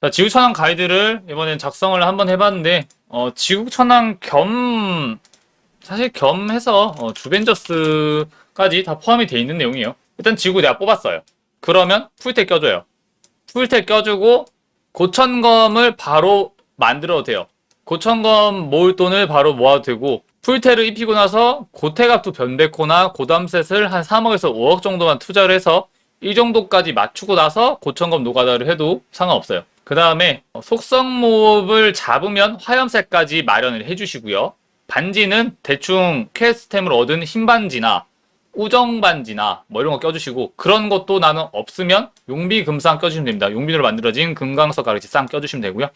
자, 지구천왕 가이드를 이번엔 작성을 한번 해봤는데, 어, 지구천왕 겸, 사실 겸해서, 어, 주벤저스까지 다 포함이 돼 있는 내용이에요. 일단 지구 내가 뽑았어요. 그러면 풀테 껴줘요. 풀테 껴주고, 고천검을 바로 만들어도 돼요. 고천검 모을 돈을 바로 모아도 되고, 풀테를 입히고 나서 고태갑투 변백호나 고담셋을 한 3억에서 5억 정도만 투자를 해서 이 정도까지 맞추고 나서 고천검 노가다를 해도 상관없어요. 그 다음에 속성 몹을 잡으면 화염색까지 마련을 해주시고요. 반지는 대충 퀘스템을 얻은 흰 반지나 우정 반지나 뭐 이런 거 껴주시고 그런 것도 나는 없으면 용비 금상 껴주시면 됩니다. 용비로 만들어진 금강석 가르치 쌍 껴주시면 되고요.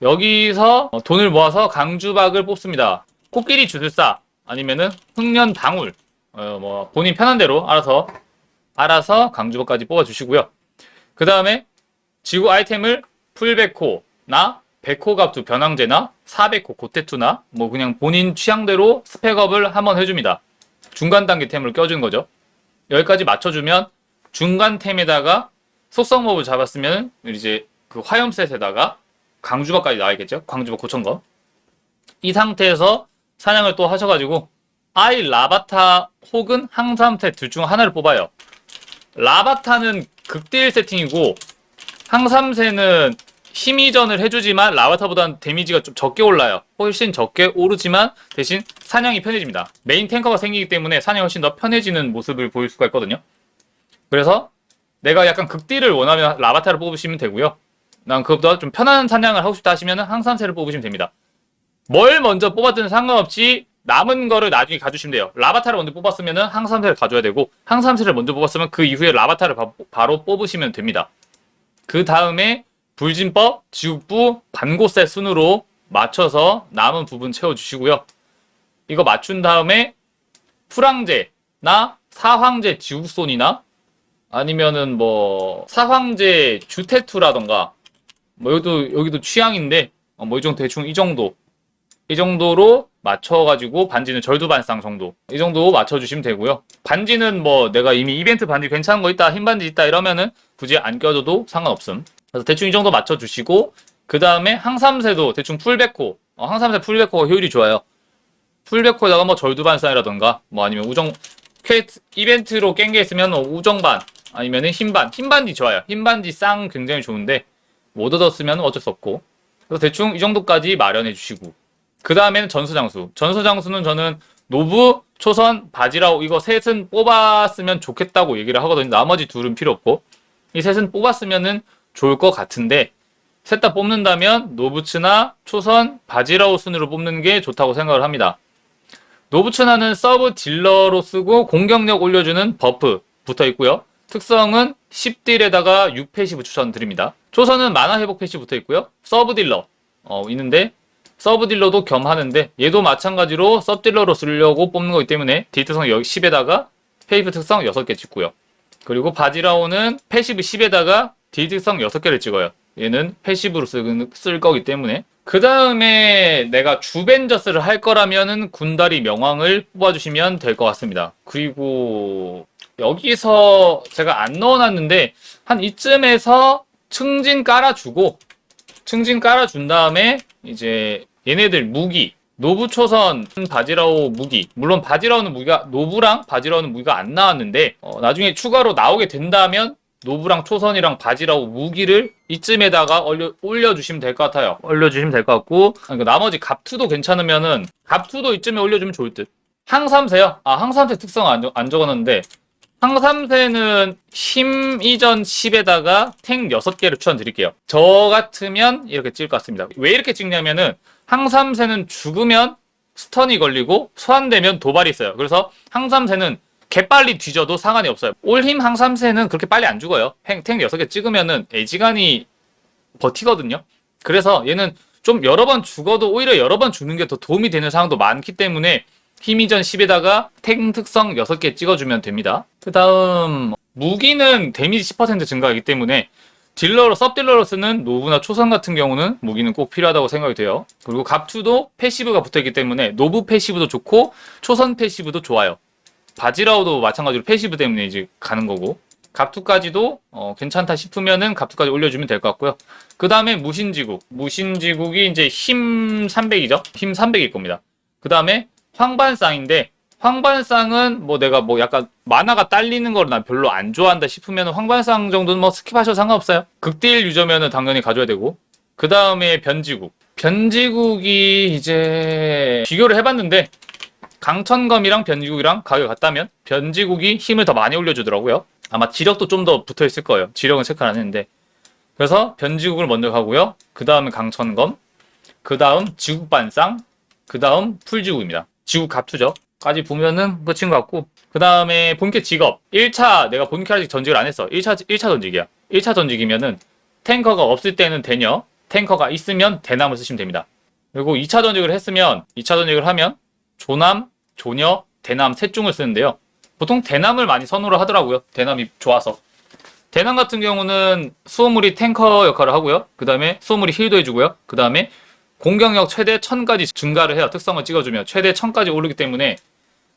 여기서 어, 돈을 모아서 강주박을 뽑습니다. 코끼리 주술사 아니면은 흑년 방울 어, 뭐 본인 편한 대로 알아서 알아서 강주박까지 뽑아주시고요. 그 다음에 지구 아이템을 풀백호나 백호갑투 변황제나 사백호 고테투나 뭐 그냥 본인 취향대로 스펙업을 한번 해줍니다. 중간 단계 템을 껴주는 거죠. 여기까지 맞춰주면 중간 템에다가 속성 몹을 잡았으면 이제 그 화염셋에다가 강주박까지 나와있겠죠. 강주박 고천검. 이 상태에서 사냥을 또 하셔가지고 아이 라바타 혹은 항삼태 둘중 하나를 뽑아요. 라바타는 극딜 세팅이고 항삼세는 힘이전을 해주지만 라바타보다는 데미지가 좀 적게 올라요. 훨씬 적게 오르지만 대신 사냥이 편해집니다. 메인 탱커가 생기기 때문에 사냥이 훨씬 더 편해지는 모습을 보일 수가 있거든요. 그래서 내가 약간 극딜을 원하면 라바타를 뽑으시면 되고요. 난 그것보다 좀 편한 사냥을 하고 싶다 하시면 항삼세를 뽑으시면 됩니다. 뭘 먼저 뽑았든 상관없이 남은 거를 나중에 가주시면 돼요. 라바타를 먼저 뽑았으면 항삼세를 가져야 되고 항삼세를 먼저 뽑았으면 그 이후에 라바타를 바, 바로 뽑으시면 됩니다. 그 다음에 불진법, 지옥부, 반고세 순으로 맞춰서 남은 부분 채워주시고요. 이거 맞춘 다음에 풀황제나 사황제 지옥손이나 아니면은 뭐 사황제 주테투라던가 뭐 여기도 여기도 취향인데 어, 뭐이 정도 대충 이 정도 이 정도로 맞춰가지고 반지는 절두반상 정도 이 정도 맞춰주시면 되고요. 반지는 뭐 내가 이미 이벤트 반지 괜찮은 거 있다 흰 반지 있다 이러면은 굳이 안 껴줘도 상관없음. 그래서 대충 이 정도 맞춰주시고 그 다음에 항삼세도 대충 풀백호 어, 항삼세 풀백호가 효율이 좋아요. 풀백호에다가 뭐 절두반상이라던가 뭐 아니면 우정 퀘스트 이벤트로 깬 게 있으면 뭐 우정반 아니면은 흰반 흰반지 좋아요. 흰반지 쌍 굉장히 좋은데 못 얻었으면 어쩔 수 없고 그래서 대충 이 정도까지 마련해 주시고 그 다음에는 전소장수. 전소장수는 저는 노부, 초선, 바지라오 이거 셋은 뽑았으면 좋겠다고 얘기를 하거든요. 나머지 둘은 필요 없고 이 셋은 뽑았으면은 좋을 것 같은데 셋 다 뽑는다면 노부츠나 초선, 바지라오 순으로 뽑는 게 좋다고 생각을 합니다. 노부츠나는 서브 딜러로 쓰고 공격력 올려주는 버프 붙어 있고요. 특성은 10딜에다가 6패시브 추천드립니다. 초선은 만화 회복 패시 붙어 있고요. 서브 딜러 어, 있는데 서브 딜러도 겸 하는데 얘도 마찬가지로 서브 딜러로 쓰려고 뽑는 거기 때문에 딜 특성 10에다가 페이프 특성 6개 찍고요. 그리고 바지라오는 패시브 10에다가 딜 특성 6개를 찍어요. 얘는 패시브로 쓸, 쓸 거기 때문에 그 다음에 내가 주벤저스를 할 거라면은 군다리 명왕을 뽑아주시면 될 것 같습니다. 그리고 여기서 제가 안 넣어놨는데 한 이쯤에서 승진 깔아주고 승진 깔아준 다음에 이제 얘네들 무기 노부 초선 바지라오 무기. 물론 바지라오는 무기가 노부랑 바지라오는 무기가 안 나왔는데 어, 나중에 추가로 나오게 된다면 노부랑 초선이랑 바지라오 무기를 이쯤에다가 올려, 올려 주시면 될 것 같아요. 올려주시면 될 것 같고. 그러니까 나머지 갑투도 괜찮으면은 갑투도 이쯤에 올려주면 좋을 듯. 항삼세요. 아 항삼세 특성 안, 적- 안 적어놨는데. 항삼세는 힘 이전 10에다가 탱 6개를 추천드릴게요. 저 같으면 이렇게 찍을 것 같습니다. 왜 이렇게 찍냐면은 항삼세는 죽으면 스턴이 걸리고 소환되면 도발이 있어요. 그래서 항삼세는 개빨리 뒤져도 상관이 없어요. 올힘 항삼세는 그렇게 빨리 안 죽어요. 탱, 탱 6개 찍으면은 애지간히 버티거든요. 그래서 얘는 좀 여러 번 죽어도 오히려 여러 번 죽는 게 더 도움이 되는 상황도 많기 때문에 힘이전 10에다가 탱 특성 6개 찍어주면 됩니다. 그 다음 무기는 데미지 10% 증가하기 때문에 딜러로 섭 딜러로 쓰는 노브나 초선 같은 경우는 무기는 꼭 필요하다고 생각이 돼요. 그리고 갑투도 패시브가 붙어있기 때문에 노브 패시브도 좋고 초선 패시브도 좋아요. 바지라우도 마찬가지로 패시브 때문에 이제 가는 거고 갑투까지도 어, 괜찮다 싶으면은 갑투까지 올려주면 될 것 같고요. 그 다음에 무신지국. 무신지국이 이제 힘 300이죠? 힘 300일 겁니다. 그 다음에 황반쌍인데 황반쌍은 뭐 내가 뭐 약간 만화가 딸리는 걸 난 별로 안 좋아한다 싶으면 황반쌍 정도는 뭐 스킵하셔도 상관없어요. 극딜 유저면은 당연히 가져야 되고 그 다음에 변지국. 변지국이 이제 비교를 해봤는데 강천검이랑 변지국이랑 가격 같다면 변지국이 힘을 더 많이 올려주더라고요. 아마 지력도 좀 더 붙어 있을 거예요. 지력은 체크 안 했는데. 그래서 변지국을 먼저 가고요. 그 다음에 강천검, 그 다음 지국반쌍, 그 다음 풀지국입니다. 지국 갑투죠. 까지 보면은 끝인 것 같고. 그 다음에 본캐 직업. 1차, 내가 본캐 아직 전직을 안 했어. 1차, 1차 전직이야. 1차 전직이면은 탱커가 없을 때는 대녀, 탱커가 있으면 대남을 쓰시면 됩니다. 그리고 2차 전직을 했으면, 2차 전직을 하면 조남, 조녀, 대남 셋 중을 쓰는데요. 보통 대남을 많이 선호를 하더라고요. 대남이 좋아서. 대남 같은 경우는 수호물이 탱커 역할을 하고요. 그 다음에 수호물이 힐도 해주고요. 그 다음에 공격력 최대 1000까지 증가를 해요. 특성을 찍어주면 최대 1000까지 오르기 때문에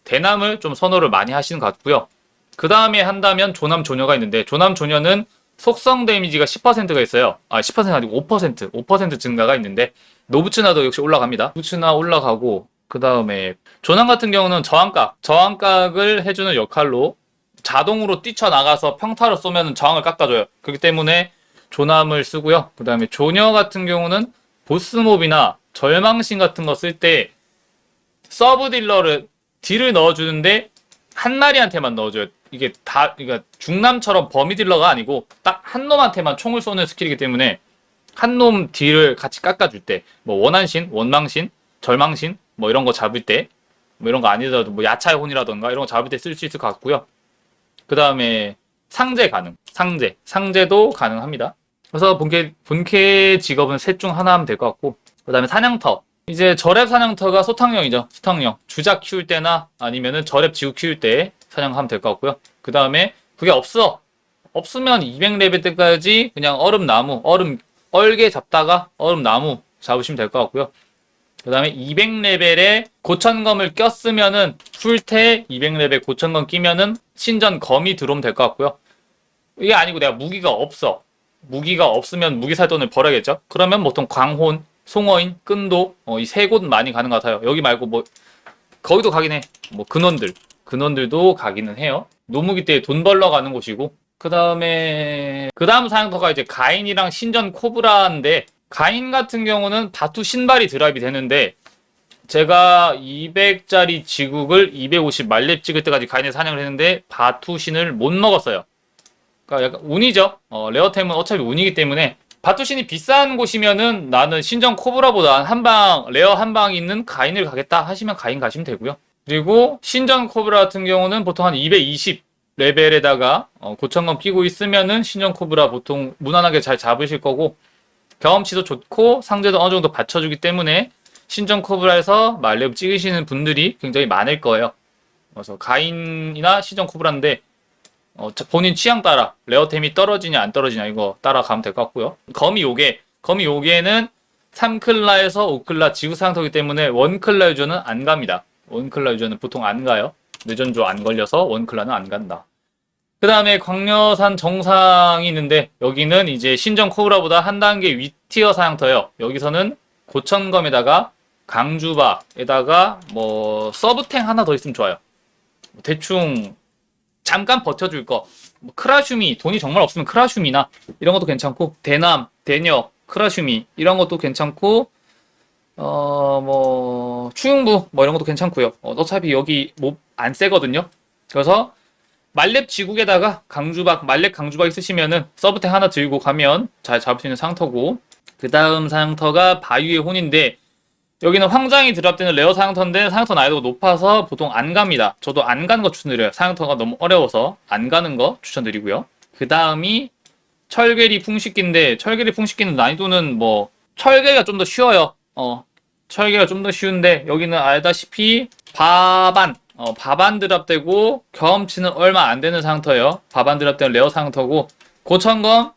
대남을 좀 선호를 많이 하시는 것 같고요. 그 다음에 한다면 조남 조녀가 있는데 조남 조녀는 속성 데미지가 10%가 있어요. 아 10% 아니고 5% 5% 증가가 있는데 노부츠나도 역시 올라갑니다. 노부츠나 올라가고 그 다음에 조남 같은 경우는 저항각 저항각을 해주는 역할로 자동으로 뛰쳐나가서 평타로 쏘면 저항을 깎아줘요. 그렇기 때문에 조남을 쓰고요. 그 다음에 조녀 같은 경우는 보스몹이나 절망신 같은 거 쓸 때 서브 딜러를 딜을 넣어주는데 한 마리한테만 넣어줘요. 이게 다 그러니까 중남처럼 범위 딜러가 아니고 딱 한 놈한테만 총을 쏘는 스킬이기 때문에 한 놈 딜을 같이 깎아줄 때 뭐 원한신, 원망신, 절망신 뭐 이런 거 잡을 때 뭐 이런 거 아니더라도 뭐 야차의 혼이라던가 이런 거 잡을 때 쓸 수 있을 것 같고요. 그 다음에 상제 가능, 상제, 상제도 가능합니다. 그래서 본캐 본캐 직업은 셋 중 하나 하면 될 것 같고 그 다음에 사냥터 이제 절앱 사냥터가 소탕령이죠. 소탕령. 주작 키울 때나 아니면은 절앱 지구 키울 때 사냥하면 될 것 같고요. 그 다음에 그게 없어. 없으면 200레벨 때까지 그냥 얼음 나무 얼음 얼개 잡다가 얼음 나무 잡으시면 될 것 같고요. 그 다음에 200레벨에 고천검을 꼈으면은 풀테 200레벨 고천검 끼면은 신전 검이 들어오면 될 것 같고요. 이게 아니고 내가 무기가 없어. 무기가 없으면 무기 살 돈을 벌어야겠죠. 그러면 보통 광혼, 송어인, 끈도 어, 이 세 곳 많이 가는 것 같아요. 여기 말고 뭐 거기도 가긴 해. 뭐 근원들, 근원들도 가기는 해요. 노무기 때 돈 벌러 가는 곳이고 그 다음에 그 다음 사양터가 이제 가인이랑 신전 코브라인데 가인 같은 경우는 바투 신발이 드랍이 되는데 제가 200짜리 지국을 250 말렙 찍을 때까지 가인에 사냥을 했는데 바투 신을 못 먹었어요. 그러니까 약간 운이죠. 어, 레어템은 어차피 운이기 때문에 바투신이 비싼 곳이면은 나는 신전 코브라보다 한방 레어 한 방 있는 가인을 가겠다 하시면 가인 가시면 되고요. 그리고 신전 코브라 같은 경우는 보통 한 220 레벨에다가 어, 고천검 끼고 있으면은 신전 코브라 보통 무난하게 잘 잡으실 거고 경험치도 좋고 상대도 어느 정도 받쳐주기 때문에 신전 코브라에서 말렙 찍으시는 분들이 굉장히 많을 거예요. 그래서 가인이나 신전 코브라인데 어, 자- 본인 취향 따라 레어템이 떨어지냐 안 떨어지냐 이거 따라가면 될 것 같고요. 거미 요괴 거미 요괴는 3클라에서 5클라 지구상터기 때문에 원클라 유저는 안 갑니다. 원클라 유저는 보통 안 가요. 뇌전조 안 걸려서 원클라는 안 간다. 그 다음에 광려산 정상이 있는데 여기는 이제 신정 코브라보다 한 단계 윗티어 사양터예요. 여기서는 고천검에다가 강주박에다가 뭐 서브탱 하나 더 있으면 좋아요. 대충 잠깐 버텨줄 거. 뭐 크라슈미 돈이 정말 없으면 크라슈미나 이런 것도 괜찮고 대남, 대녀, 크라슈미 이런 것도 괜찮고 어 뭐 추용부 뭐 이런 것도 괜찮고요. 어, 어차피 여기 뭐 안 세거든요. 그래서 말렙 지국에다가 강주박, 말렙 강주박 있으시면은 서브텍 하나 들고 가면 잘 잡을 수 있는 상터고 그 다음 상터가 바위의 혼인데 여기는 황장이 드랍되는 레어 사양터인데 사양터 난이도가 높아서 보통 안 갑니다. 저도 안 가는 거 추천드려요. 사양터가 너무 어려워서 안 가는 거 추천드리고요. 그 다음이 철괴리 풍식기인데 철괴리 풍식기는 난이도는 뭐 철괴가 좀 더 쉬워요. 어 철괴가 좀 더 쉬운데 여기는 알다시피 바반 어, 바반 드랍되고 경험치는 얼마 안 되는 상터예요. 바반 드랍되는 레어 상터고 고천검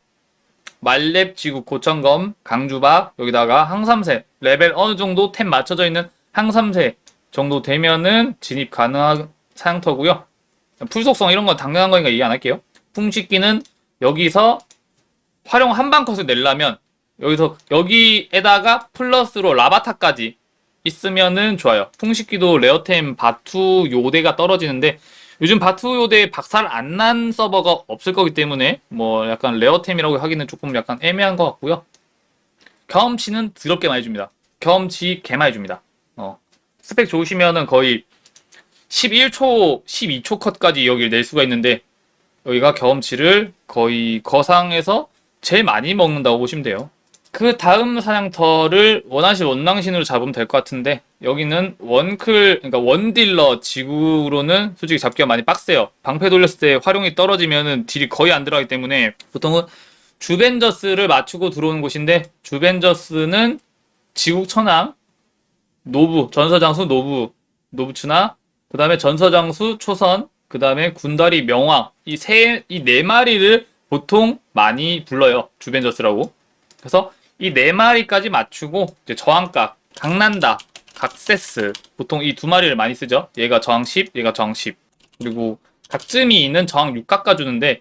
말렙 지구 고천검 강주박 여기다가 항삼세 레벨 어느 정도 템 맞춰져 있는 항삼세 정도 되면은 진입 가능한 상터고요. 풀속성 이런 건 당연한 거니까 얘기 안 할게요. 풍식기는 여기서 활용 한방 컷을 내려면 여기서 여기에다가 플러스로 라바타까지 있으면은 좋아요. 풍식기도 레어템 바투 요대가 떨어지는데 요즘 바투 요대 박살 안 난 서버가 없을 거기 때문에 뭐 약간 레어템이라고 하기는 조금 약간 애매한 것 같고요. 경험치는 더럽게 많이 줍니다. 경험치 개 많이 줍니다. 어. 스펙 좋으시면은 거의 11초, 12초 컷까지 여기를 낼 수가 있는데 여기가 경험치를 거의 거상에서 제일 많이 먹는다고 보시면 돼요. 그 다음 사냥터를 원하실 원낭신으로 잡으면 될 것 같은데 여기는 원클 그러니까 원딜러 지구로는 솔직히 잡기가 많이 빡세요. 방패 돌렸을 때 활용이 떨어지면은 딜이 거의 안 들어가기 때문에 보통은 주벤저스를 맞추고 들어오는 곳인데 주벤저스는 지국 천왕 노부 전서장수 노부 노부추나 그 다음에 전서장수 초선 그 다음에 군다리 명왕 이 세 이 네 마리를 보통 많이 불러요 주벤저스라고 그래서 이 네 마리까지 맞추고 이제 저항각, 강난다, 각세스 보통 이 두 마리를 많이 쓰죠. 얘가 저항 10, 얘가 저항 10. 그리고 각즈미 있는 저항 6 깎아주는데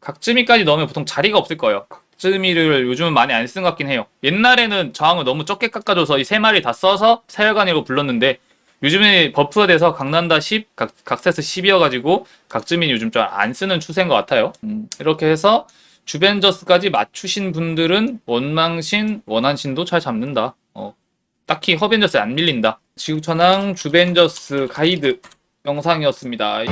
각즈미까지 넣으면 보통 자리가 없을 거예요. 각즈미를 요즘은 많이 안쓴것 같긴 해요. 옛날에는 저항을 너무 적게 깎아줘서 이 세 마리 다 써서 사열관이로 불렀는데 요즘에 버프가 돼서 강난다 10, 각, 각세스 10이어가지고 각즈미 요즘 좀 안 쓰는 추세인 것 같아요. 음, 이렇게 해서 주벤저스까지 맞추신 분들은 원망신, 원한신도 잘 잡는다. 어, 딱히 허벤저스에 안 밀린다. 지구천왕 주벤저스 가이드 영상이었습니다.